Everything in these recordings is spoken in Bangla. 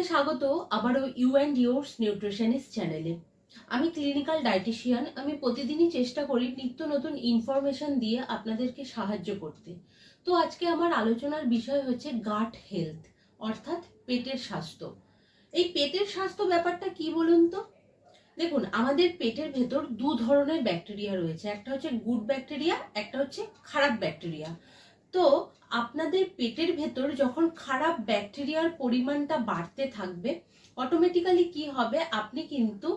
সকলকে স্বাগত আবারও ইউ অ্যান্ড ইয়োর্স নিউট্রিশনিস্ট চ্যানেলে আমি ক্লিনিক্যাল ডায়েটিশিয়ান আমি প্রতিদিনই চেষ্টা করি নিত্য নতুন ইনফরমেশন দিয়ে আপনাদেরকে সাহায্য করতে। তো আজকে আমার আলোচনার বিষয় হচ্ছে গাট হেলথ অর্থাৎ পেটের স্বাস্থ্য। এই পেটের স্বাস্থ্য ব্যাপারটা কি বলুন তো? দেখুন, আমাদের পেটের ভেতর দু ধরনের ব্যাকটেরিয়া রয়েছে। একটা হচ্ছে গুড ব্যাকটেরিয়া একটা হচ্ছে খারাপ ব্যাকটেরিয়া তো আপনাদের পেটের ভেতর যখন খারাপ ব্যাকটেরিয়ার পরিমাণটা বাড়তে থাকবে অটোমেটিক্যালি কি হবে? আপনি কিন্তু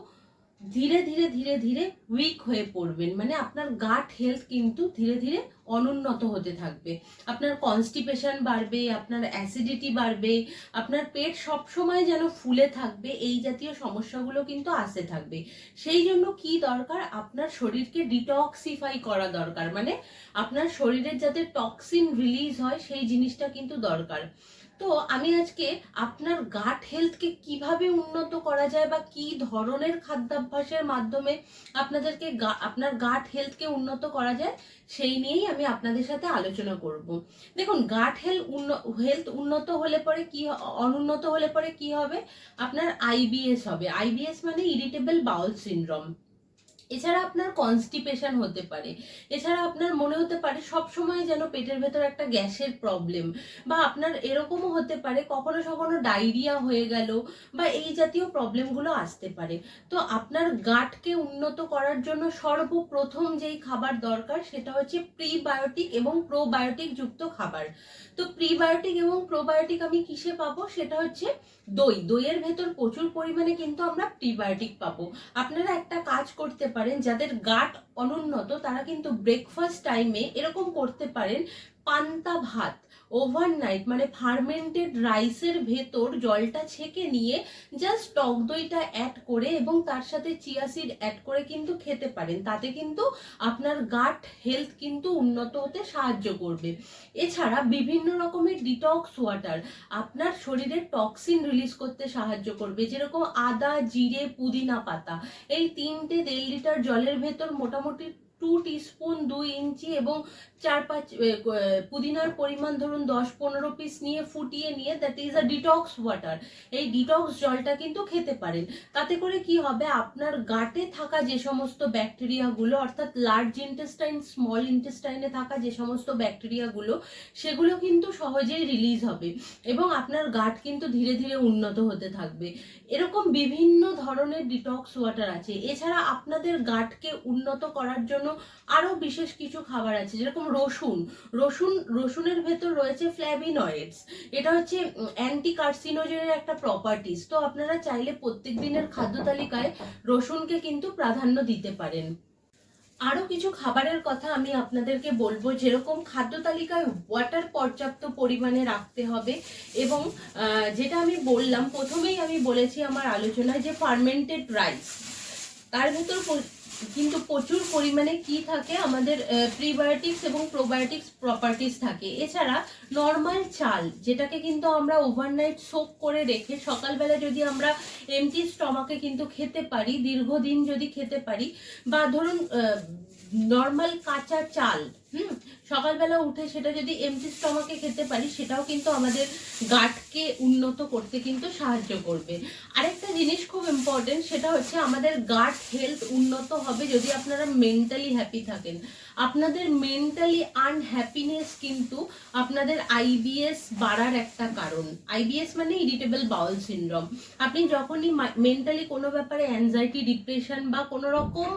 ধীরে ধীরে ধীরে ধীরে উইক হয়ে পড়বেন। মানে আপনার গাট হেলথ কিন্তু ধীরে ধীরে অনুন্নত হতে থাকবে। আপনার কনস্টিপেশন বাড়বে, আপনার অ্যাসিডিটি বাড়বে, আপনার পেট সবসময় যেন ফুলে থাকবে, এই জাতীয় সমস্যাগুলো কিন্তু আসতে থাকবে। সেই জন্য কি দরকার? আপনার শরীরকে ডিটক্সিফাই করা দরকার। মানে আপনার শরীরের যাতে টক্সিন রিলিজ হয়, সেই জিনিসটা কিন্তু দরকার। তো আমি আজকে আপনার গাট হেলথকে কীভাবে উন্নত করা যায় বা কি ধরনের খাদ্যাভ্যাসের মাধ্যমে আপনাদেরকে আপনার গাট হেলথকে উন্নত করা যায়, সেই নিয়েই আমি আপনাদের সাথে আলোচনা করব। দেখুন গাট হেলথ হেলথ উন্নত হলে পরে কি অনুন্নত হলে পরে কি হবে? আপনার আইবিএস হবে। আইবিএস মানে ইরিটেবল বাউল সিনড্রোম এছাড়া আপনার কনস্টিপেশন হতে পারে। এছাড়া আপনার মনে হতে পারে সব সময় যেন পেটের ভেতর একটা গ্যাসের প্রবলেম বা আপনার এরকমও হতে পারে কখনো কখনো ডায়রিয়া হয়ে গেল বা এই জাতীয় প্রবলেমগুলো আসতে পারে। তো আপনার গাটকে উন্নত করার জন্য সর্বপ্রথম যেই খাবার দরকার সেটা হচ্ছে প্রিবায়োটিক এবং প্রোবায়োটিক যুক্ত খাবার। তো প্রিবায়োটিক এবং প্রোবায়োটিক আমি কিসে পাবো? সেটা হচ্ছে দই। দইয়ের ভেতর প্রচুর পরিমাণে কিন্তু আমরা প্রিবায়োটিক পাবো। আপনারা একটা কাজ করতে পারেন। যাদের গাট অনুন্নত তারা কিন্তু ব্রেকফাস্ট টাইমে এরকম করতে পারেন পান্তা ভাত। ওভারনাইট মানে ফার্মেন্টেড রাইসের ভেতর জলটা ছেঁকে নিয়ে জাস্ট টক দইটা অ্যাড করে এবং তার সাথে চিয়া সিড অ্যাড করে কিন্তু খেতে পারেন। তাতে কিন্তু আপনার গাট হেলথ কিন্তু উন্নত হতে সাহায্য করবে। এছাড়া বিভিন্ন রকমের ডিটক্স ওয়াটার আপনার শরীরে টক্সিন রিলিজ করতে সাহায্য করবে, যেরকম আদা, জিরে, পুদিনা পাতা। এই তিনটে দেড় লিটার জলের ভেতর মোটামুটি টু টিস্পুন দুই ইঞ্চি এবং চার পাঁচ পুদিনার পরিমাণ ধরুন দশ পনেরো পিস নিয়ে ফুটিয়ে নিয়ে that is a detox water এই ডিটক্স জলটা কিন্তু খেতে পারেন। তাতে করে কি হবে? আপনার গাটে থাকা যে সমস্ত ব্যাকটেরিয়াগুলো অর্থাৎ লার্জ ইন্টেস্টাইন স্মল ইন্টেস্টাইনে থাকা যে সমস্ত ব্যাকটেরিয়াগুলো সেগুলো কিন্তু সহজেই রিলিজ হবে এবং আপনার গাট কিন্তু ধীরে ধীরে উন্নত হতে থাকবে। এরকম বিভিন্ন ধরনের ডিটক্স ওয়াটার আছে। এছাড়া আপনাদের গাটকে উন্নত করার জন্য আরও বিশেষ কিছু খাবার আছে, যেরকম রসুন। রসুন, রসুনের ভেতর রয়েছে ফ্ল্যাভিনয়েডস এটা হচ্ছে অ্যান্টি কার্সিনোজেনের একটা প্রপার্টিস তো আপনারা চাইলে প্রত্যেক দিনের খাদ্য তালিকায় রসুনকে কিন্তু প্রাধান্য দিতে পারেন। আরও কিছু খাবারের কথা আমি আপনাদেরকে বলব, যেরকম খাদ্য তালিকায় ওয়াটার পর্যাপ্ত পরিমাণে রাখতে হবে এবং যেটা আমি বললাম, প্রথমেই আমি বলেছি আমার আলোচনায় যে ফার্মেন্টেড রাইস তার ভেতর কিন্তু প্রচুর পরিমাণে কি থাকে? আমাদের প্রিবায়োটিক্স এবং প্রোবায়োটিক্স প্রপার্টিস থাকে। এছাড়া নর্মাল চাল, যেটাকে কিন্তু আমরা ওভারনাইট সোপ করে রেখে সকালবেলা যদি আমরা এমটি স্টমাকে কিন্তু খেতে পারি, দীর্ঘদিন যদি খেতে পারি, বা ধরুন নর্মাল কাঁচা চাল হুম, সকালবেলা উঠে সেটা যদি এমটি স্টমাকে খেতে পারি, সেটাও কিন্তু আমাদের গাটকে উন্নত করতে কিন্তু সাহায্য করবে। আরেকটা জিনিস খুব ইম্পর্টেন্ট সেটা হচ্ছে আমাদের গাট হেলথ উন্নত হবে যদি আপনারা মেন্টালি হ্যাপি থাকেন। আপনাদের মেন্টালি আনহ্যাপিনেস কিন্তু আপনাদের আইবিএস বাড়ার একটা কারণ। আইবিএস মানে ইরিটেবল বাউল সিনড্রোম আপনি যখনই মেন্টালি কোনো ব্যাপারে অ্যাংজাইটি ডিপ্রেশন বা কোনো রকম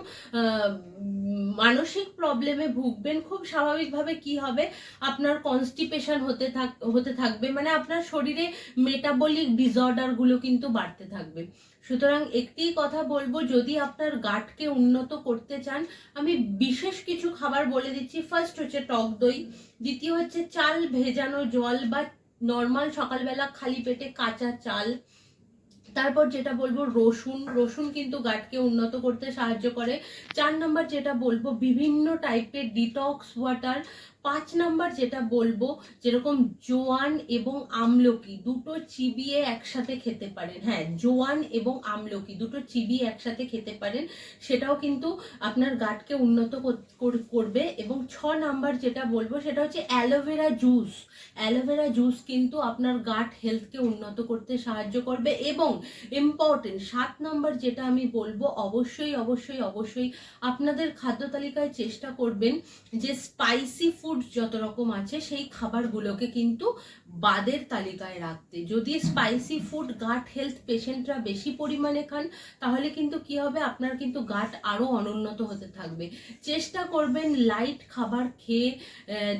মানসিক প্রবলেমে ভুগবেন, খুব স্বাভাবিকভাবে কি হবে? আপনার কনস্টিপেশন হতে থাক, হতে থাকবে মানে আপনার শরীরে মেটাবলিক ডিসঅর্ডারগুলো কিন্তু বাড়তে থাকবে। সুতরাং একটি কথা বলব, যদি আপনার গাটকে উন্নত করতে চান, আমি বিশেষ কিছু খাবার বলে দিচ্ছি। ফার্স্ট হচ্ছে টক দই, দ্বিতীয় হচ্ছে চাল ভেজানো জল বা নর্মাল সকালবেলা খালি পেটে কাঁচা চাল। তারপর যেটা বলব রসুন রসুন কিন্তু গাটকে উন্নত করতে সাহায্য করে। চার নম্বর যেটা বলব, বিভিন্ন টাইপের ডিটক্স ওয়াটার পাঁচ নাম্বার যেটা বলব, যেরকম জোয়ান এবং আমলকি দুটো চিবিয়ে একসাথে খেতে পারেন। হ্যাঁ জোয়ান এবং আমলকি দুটো চিবিয়ে একসাথে খেতে পারেন, সেটাও কিন্তু আপনার গাটকে উন্নত কর- কর- করবে। এবং ছ নাম্বার যেটা বলব, সেটা হচ্ছে অ্যালোভেরা জুস। অ্যালোভেরা জুস কিন্তু আপনার গাট হেলথকে উন্নত করতে সাহায্য করবে এবং ইম্পর্টেন্ট সাত নাম্বার যেটা আমি বলব, অবশ্যই অবশ্যই অবশ্যই আপনাদের খাদ্য তালিকায় চেষ্টা করবেন যে স্পাইসি ফুড যত রকম আছে, সেই খাবারগুলোকে কিন্তু বাদের তালিকায় রাখতে। যদি স্পাইসি ফুড গাট হেলথ পেশেন্টরা বেশি পরিমাণে খান, তাহলে কিন্তু কি হবে? আপনার কিন্তু গাট আরও অনুন্নত হতে থাকবে। চেষ্টা করবেন লাইট খাবার খেয়ে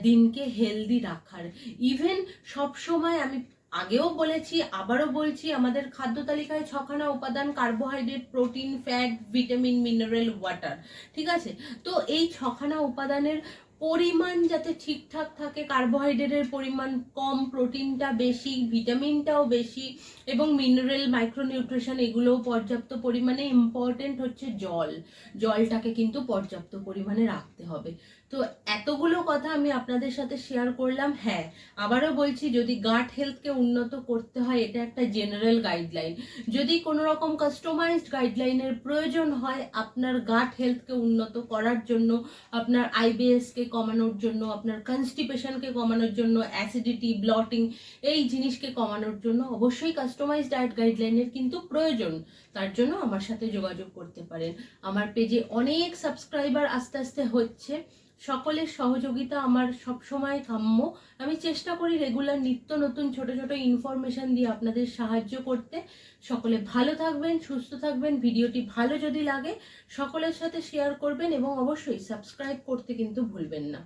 দিনকে হেলদি রাখার। ইভেন সবসময় আমি আগেও বলেছি, আবারও বলছি, আমাদের খাদ্য তালিকায় ছখানা উপাদান carbohydrate protein fat vitamin mineral water ঠিক আছে? তো এই ছখানা উপাদানের পরিমাণ যাতে ঠিকঠাক থাকে কার্বোহাইড্রেটের পরিমাণ কম, প্রোটিনটা বেশি ভিটামিনটাও বেশি এবং মিনারেল মাইক্রোনিউট্রিশন এগুলোও পর্যাপ্ত পরিমাণে ইম্পর্টেন্ট হচ্ছে জল। জলটাকে কিন্তু পর্যাপ্ত পরিমাণে রাখতে হবে। তো এতগুলো কথা আমি আপনাদের সাথে শেয়ার করলাম। হ্যাঁ আবারও বলছি, যদি গাট হেলথকে উন্নত করতে হয়, এটা একটা জেনারেল গাইডলাইন যদি কোনো রকম কাস্টমাইজড গাইডলাইনের প্রয়োজন হয়, আপনার গাট হেলথকে উন্নত করার জন্য, আপনার আইবিএসকে কমানোর জন্য, আপনার কনস্টিপেশনকে কমানোর জন্য অ্যাসিডিটি ব্লটিং এই জিনিসকে কমানোর জন্য অবশ্যই কাস্টমাইজ ডায়েট গাইডলাইনের কিন্তু প্রয়োজন। তার জন্য আমার সাথে যোগাযোগ করতে পারেন। আমার পেজে অনেক সাবস্ক্রাইবার আস্তে আস্তে হচ্ছে। সকলের সহযোগিতা আমার সবসময় কাম্য। আমি চেষ্টা করি রেগুলার নিত্য নতুন ছোট ছোট ইনফরমেশান দিয়ে আপনাদের সাহায্য করতে। সকলে ভালো থাকবেন, সুস্থ থাকবেন, ভিডিওটি ভালো যদি লাগে, সকলের সাথে শেয়ার করবেন এবং অবশ্যই সাবস্ক্রাইব করতে কিন্তু ভুলবেন না।